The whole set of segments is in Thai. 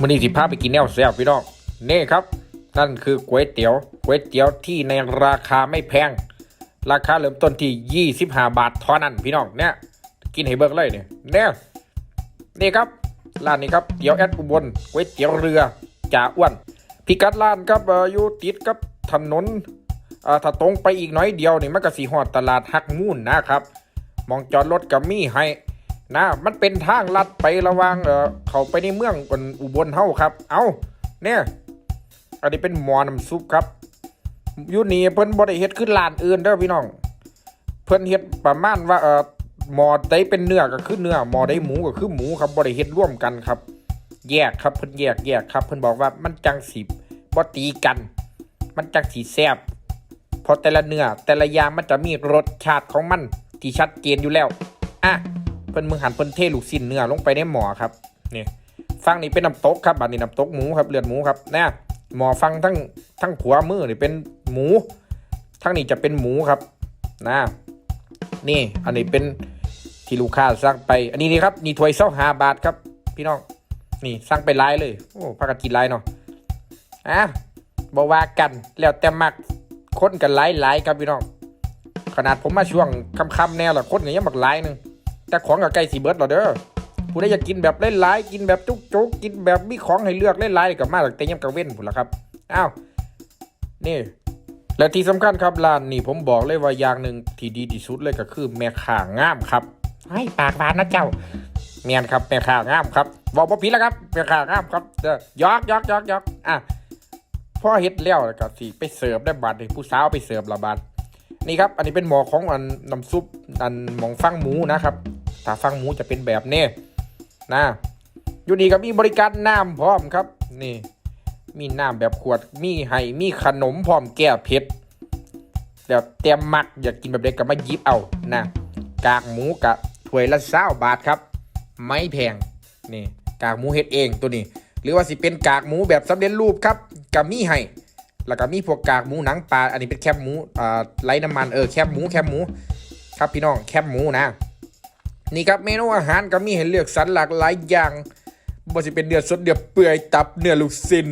มื่อนี้สิพาไปกินแนวแซ่บพี่น้องนี่ครับนั่นคือก๋วยเตี๋ยวก๋วยเตี๋ยวที่ในราคาไม่แพง ราคาเริ่มต้นที่ 25 บาทเท่านั้นพี่น้องเนี่ยกินให้เบิกเลยเนี่ยเนี่ยนี่ครับร้านนี้ครับเตี๋ยวแอดอุบลก๋วยเตี๋ยวเรือจ่าอ้วนพิกัดร้านครับอยู่ติดกับถนนอ่าถ้าตรงไปอีกน้อยเดียวนี่มันก็สีหอดตลาดฮักมูนนะครับมองจอดรถกับมีให้ นะมันเป็นทางลัดไประวางเออเขาไปในเมืองบนอุบลเฮาครับ เอาเนี่ยอันนี้เป็นหมอน้ำซุปครับยูนี่เพิ่นบ่ได้เฮ็ดขึ้นร้านอื่นเด้อพี่น้อง เพิ่นเฮ็ดประมาณว่าเออหมอใดเป็นเนื้อก็คือเนื้อหมอใดหมูก็คือหมูครับบ่ได้เฮ็ดร่วมกันครับ แยกครับเพิ่นแยกแยกครับ เพิ่นบอกว่ามันจังสิบ่ตีกัน มันจังสิแซ่บเพราะแต่ละเนื้อแต่ละอย่างมันจะมีรสชาติของมันที่ชัดเจนอยู่แล้วอะ เพิ่นมือหันเพิ่นเทลูกชิ้นเนื้อลงไปในหม้อครับนี่ฟังนี่เป็นน้ำตกครับอันนี้น้ำตกหมูครับเลือดหมูครับนะหม้อฟังทั้งทั้งขวามือนี่เป็นหมู ทั้งนี้จะเป็นหมูครับนะนี่อันนี้เป็นที่ลูกค้าสั่งไป อันนี้นี่ครับนี่ถ้วยเส้าหาบาทครับ พี่น้องนี่สั่งไปหลายเลยโอ้พากันกินหลายเนาะอะบอกว่ากันแล้วแต่มักคนกันหลายหลายครับพี่น้องขนาดผมมาช่วงค่ำๆแนวละคนก็ยังบักหลายหนึง แต่ของกับไก่สีเบิร์ดเหรอเด้อผู้ใดอยากกินแบบหลายกินแบบจุกจุกกินแบบมีของให้เลือกหลายกับมาตั้งแต่ยำกระเว้นผุนละครับอ้าวนี่และที่สำคัญครับร้านนี่ผมบอกเลยว่าอย่างหนึ่งที่ดีที่สุดเลยก็คือแม่ข่างามครับให้ปากหวานนะเจ้าเมียนครับแม่ข่างามครับบอกบ่ผิดแล้วครับแม่ข่างามครับเยอกยอกยอกยอกอะพ่อเฮ็ดแล้วก็สิไปเสิร์ฟได้บัดนี่ผู้สาวไปเสิร์ฟละบัดนี่ครับ อันนี้เป็นหมอของอันน้ำซุปอันหมองฟังหมูนะครับ ถ้าฟังหมูจะเป็นแบบนี้นะอยู่นี่ก็มีบริการน้ำพร้อมครับ นี่ มีน้ำแบบขวดมีไห้มีขนมพร้อมแก้เผ็ดแล้วเตรียมมักอยากกินแบบเด็กก็มายิบเอานะกากหมูกะถ้วยละเศร้าบาทครับ ไม่แพงนี่กากหมูเฮ็ดเองตัวนี้ หรือว่าสิเป็นกากหมูแบบสำเร็จรูปครับก็มีให้แล้วก็มีพวกกากหมูหนังปลาอันนี้เป็นแคบหมูอ่าไร้น้ำมันเออแคบหมูแคบหมู ครับพี่น้องแคบหมูนะ นี่ครับเมนูอาหารก็มีให้เลือกสรรหลากหลายอย่างบ่สิเป็นเนื้อสดเนื้อเปื่อยตับเนื้อลูกชิ้น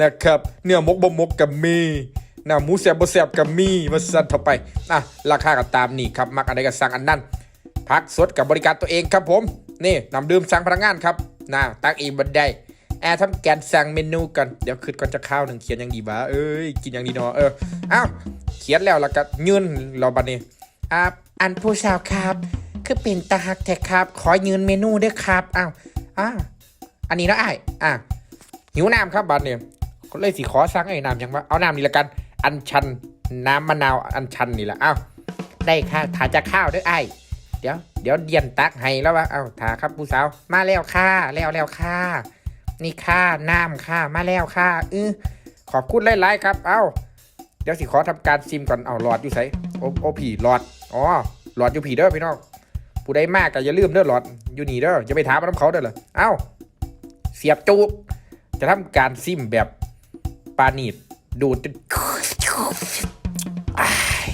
นะครับ เนื้อมกบ่มกกับมีนะหมูแซบบ่แซบกับมีว่าสั่นเท่าไปอะราคาก็ตามนี่ครับ มักอะไรก็สั่งอันนั้นพักสดกับบริการตัวเองครับผม นี่นำดื่มสั่งพนักงานครับนะตักเองบันไดแอร์ทำแกนสั่งเมนูกันเดี๋ยวคืดก่อนจะข้าวหนึ่งเขียนอย่างดีวะเอ้ยกินอย่างดีเนาะเอออ้าวเขียนแล้วแล้วก็ยืนรอบัดนี้อ่าอันผู้สาวครับ คือเป็นตาหักแท้ครับ ขอยืนเมนูด้วยครับ อ้าวอ่าอันนี้นะไอ้อ่าหิวน้ำครับบัดเนี่ยก็เลยสิขอสั่งไอ้น้ำยังวะเอาน้ำนี่ละกัน อันชันน้ำมะนาวอันชันนี่แหละอ้าวได้ค่ะถาจะข้าวด้วยไอ้เดี๋ยวเดี๋ยวเดียนตักให้แล้ววะเอาถาครับผู้สาว มาแล้วค่ะแล้วแล้วค่ะนี่ค่ะน้ำค่ะมาแล้วค่ะเออขอบคุณหลายๆครับ เอ้า เดี๋ยวสิขอทำการซิมก่อนเอาหลอดอยู่ไสโอโอผีหลอด อ๋อหลอดอยู่ผีเด้อพี่น้อง ผู้ใดมากก็อย่าลืมเด้อหลอดอยู่นี่เด้ออย่าไปถามน้ำเขาเด้อเหรอเอ้า เสียบจูบจะทำการซิมแบบปานีดดูดจนอ้าย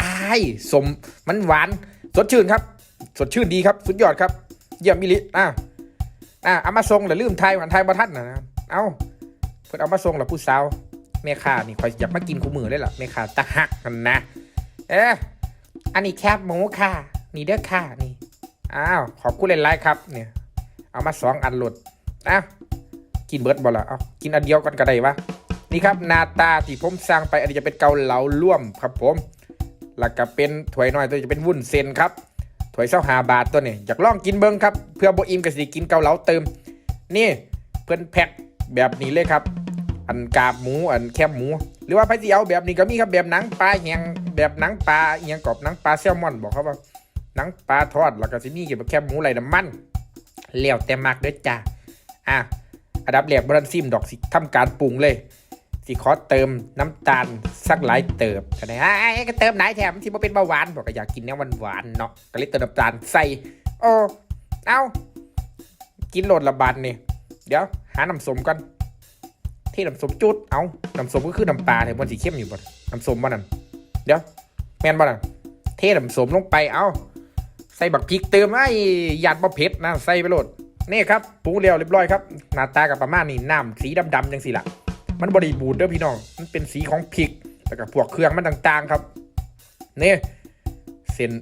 อ้ายสมมันหวาน สดชื่นครับ สดชื่นดีครับ สุดยอดครับ เยี่ยมมิลิอะอะเอามาทรงแต่ลืมไทยหวานไทยบ่ทันนะเอ้าเพิ่นเอามาส่งแล้วผู้สาวแม่ค้านี่คอยอยากมากินคู่มือเลยล่ะแม่ค้าตะหักกันนะ เอ๊ะอันนี้แคบหมูค่ะ นี่เด้อค่ะนี่อ้าวขอบคุณหลายๆครับเนี่ยเอามาสองอันหลุดอ้าวกินเบิร์ดบ่ล่ะเอากินอันเดียวกันก็ได้วะนี่ครับนาตาที่ผมสั่งไปอันนี้จะเป็นเกาเหลาร่วมครับผมแล้วก็เป็นถ้วยน้อยตัวจะเป็นวุ้นเส้นครับถ้วยเส้าหาบาทตัวนี้อยากลองกินเบิ้งครับเพื่อโบอิมก็สิกินเกาเหลาเติม นี่เพิ่อนแพ็คแบบนี้เลยครับ อันกาบหมูอันแคบหมู หรือว่าพะเจียวแบบนี้ก็มีครับแบบหนังปลาแหงแบบหนังปลาเอียงกรอบหนังปลาแซลมอนบอกเขาว่า หนังปลาทอดแล้วก็สิมีเกี่ยวกับแคบหมูไหลน้ำมันเลี้ยวแต่มักเด้อจ้าอะอันดับแรกบรันซิมดอกสิทำการปรุงเลยสิขอเติมน้ำตาลสักหลายเติบก็ได้ไอ้ก็เติมไหนแถมที่บ่เป็นเบาหวานบอกก็อยากกินแนวหวานๆเนาะก็เลยเติมน้ำตาลใส่โอ้เอากินโหลดละบาทนี่เดี๋ยวหาน้ำสมกันที่น้ำสมจุดเอาน้ำสมก็คือน้ำปลาเห็นมันสีเข้มอยู่บ่น้ำสมบ่นั่นเดี๋ยวแม่นบ่นั่นเทน้ำสมลงไปเอา ใส่บักพริกเติมไอ้หยาดบ่เผ็ดนะใส่ไปโหลดนี่ครับปรุงเรียวเรียบร้อยครับหน้าตากับประมาณนี้น้ำสีดำๆจังสิล่ะ มันบริบูรณ์เด้อพี่น้องมันเป็นสีของพริกแล้วก็พวกเครื่องมันต่างๆครับนี่เส้น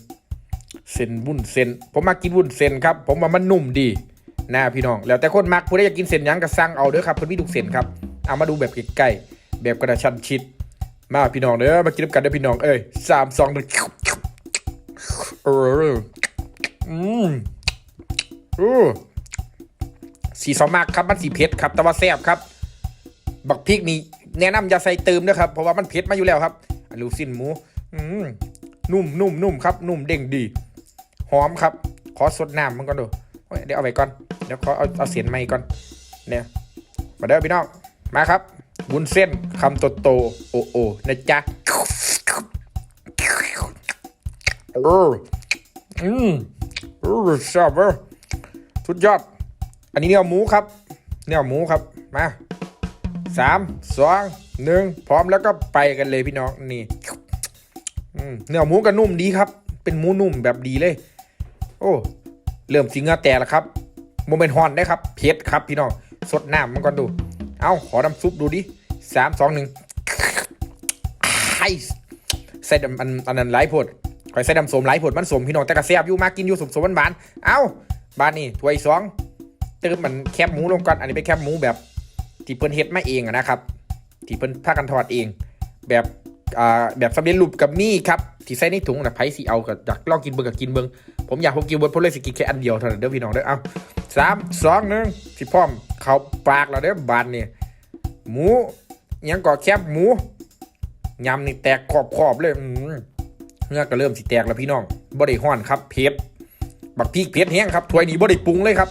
เส้นวุ้นเส้น ผมมากินวุ้นเส้นครับ ผมว่ามันนุ่มดีนะพี่น้อง แล้วแต่คนมักผู้ใดอยากกินเส้นยังก็สั่งเอาเด้อครับเพิ่นมีทุกเส้นครับเอามาดูแบบใกล้ๆแบบกระชั้นชิด มาพี่น้องเด้อมากินกันเด้อพี่น้องเอ้ยสามสองหนึ่งเออ อืมอือสีสอมากครับมันสีเผ็ดครับ แต่ว่าแซ่บครับ บักพริกนี่แนะนำอย่าใส่เติมนะครับ เพราะว่ามันเผ็ดมาอยู่แล้วครับอันลูกสิ้นหมู อืมนุ่มนุ่มนุ่มครับ นุ่มเด้งดี หอมครับ ขอสดน้ำมันก่อนดูโอ้ยเดี๋ยวเอาไว้ก่อน เดี๋ยวขอเอาเอาเสียนใหม่ก่อน เนี่ยมาเด้อพี่น้อง มาครับวุ้นเส้นคำโตโตๆโอโอนะจ๊ะเอออืม เออชอบเว้ยสุดยอด อันนี้เนื้อหมูครับเนื้อหมูครับมาสามสองหนึ่งพร้อมแล้วก็ไปกันเลยพี่น้องนี่เนื้อหมูก็นุ่มดีครับ เป็นหมูนุ่มแบบดีเลย โอ้เริ่มสิเงาแต่แล้วครับโมเมนต์ฮอนได้ครับเผ็ดครับพี่น้องสดน้ำมันก่อนดู เอาขอน้ำซุปดูดิสามสองหนึ่งไอใส่อันอันนั้นไหลายโพด คอยใส่ดำสมไหลายโพดมันสมพี่น้องแต่กระเสียบอยู่มากินอยู่สมสมหวานๆเอาบ้านนี่ถ้วยสองเติมมันแคบหมูลงก่อนอันนี้เป็นแคบหมูแบบที่เพิ่นเฮ็ดมาเองนะครับที่เพิ่นพากันทอดเอง แบบอ่าแบบสำเร็จรูปกับมี่ครับที่ใส่ในถุงนะไผสิเอากับอยากลองกินเบิ่งกับกินเบิ่งผมอยากผมกินเบิ่งผมเลยสิกินแค่อันเดียวเท่านั้นเด้อพี่น้องเด้อเอาสามสองหนึ่งสิพร้อมเข้าปากแล้วเด้อบานนี่หมูยังก่อแคบหมูยำนี่แตกขอบๆเลยอืม เนื้อก็เริ่มสิแตกแล้วพี่น้องบ่ได้ฮ้อนครับเผ็ดบักพริกเผ็ดแห้งครับถ้วยนี้บ่ได้ปรุงเลยครับ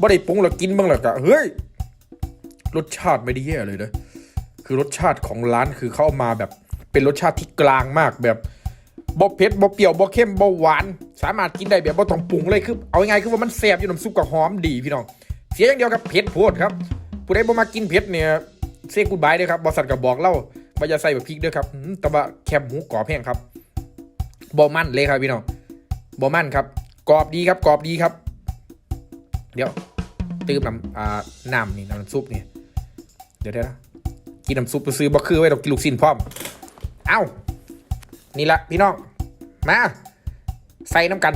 บ่ได้ปรุงแล้วกินบิ่งแล้วก็เฮ้ยรสชาติไม่ได้แย่เลยนะคือรสชาติของร้านคือเขาเอามาแบบเป็นรสชาติที่กลางมากแบบบ่เผ็ดบ่เปรี้ยวบ่เค็มบ่หวาน สามารถกินได้แบบบ่ต้องปรุงเลยคือเอาง่ายๆคือว่ามันแซ่บอยู่น้ำซุปก็หอมดีพี่น้องเสียอย่างเดียวกับเผ็ดโพดครับผู้ใดบ่มากินเผ็ดเนี่ยเซกูดบายด้อครับบริษัทก็บอกเล่าว่าอย่าใส่แบบพริกด้อครับแต่ว่าแคบหมูกรอบแห้งครับ บ่มันเลยครับพี่น้องบ่มันครับกรอบดีครับกรอบดีครับ เดี๋ยวตื่มน้ำอ่าน้ำนี่น้ำซุปนี่เดี๋ยวเดี๋ยวนะกินน้ำซุปไปซื้อบ่คือไว้ดอกกินลูกชิ้นพร้อม เอ้า นี่ละพี่น้อง มา ใส่น้ำกัน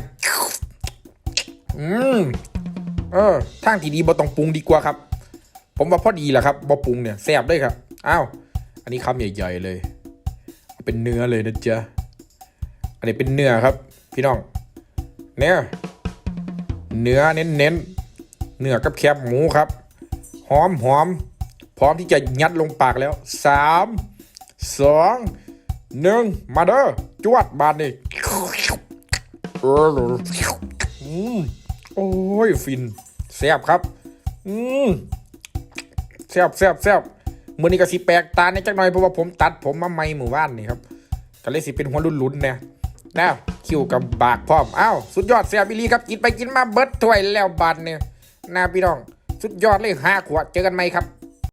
อืมเออทางที่ดีบ่ต้องปรุงดีกว่าครับ ผมว่าพอดีแหละครับบ่ปรุงเนี่ยแซ่บด้วยครับ อ้าว อันนี้คำใหญ่ ๆ เลย เป็นเนื้อเลยนะจ๊ะ อันนี้เป็นเนื้อครับ พี่น้อง เนี่ยเนื้อเน้นๆเนื้อกับแคบหมูครับ หอมหอมพร้อมที่จะยัดลงปากแล้วสามสองหนึ่งมาเด้อจวดบาดนี่อโอ้ยฟินแซ่บครับอืมแซ่บแซ่บแซ่บมือนี้ก็สิแปลกตาในจักหน่อยเพราะว่าผมตัดผมมาใหม่หมู่บ้านนี่ครับก็เลยสิเป็นหัวลุ้นๆเนี่ย นะคิวกับบากพร้อมอ้าวสุดยอดเสียบิลีครับกินไปกินมาเบิดถ้วยแล้วบานเนี่ยนะพี่น้อง สุดยอดเลยห้าขวดเจอกันไหมครับ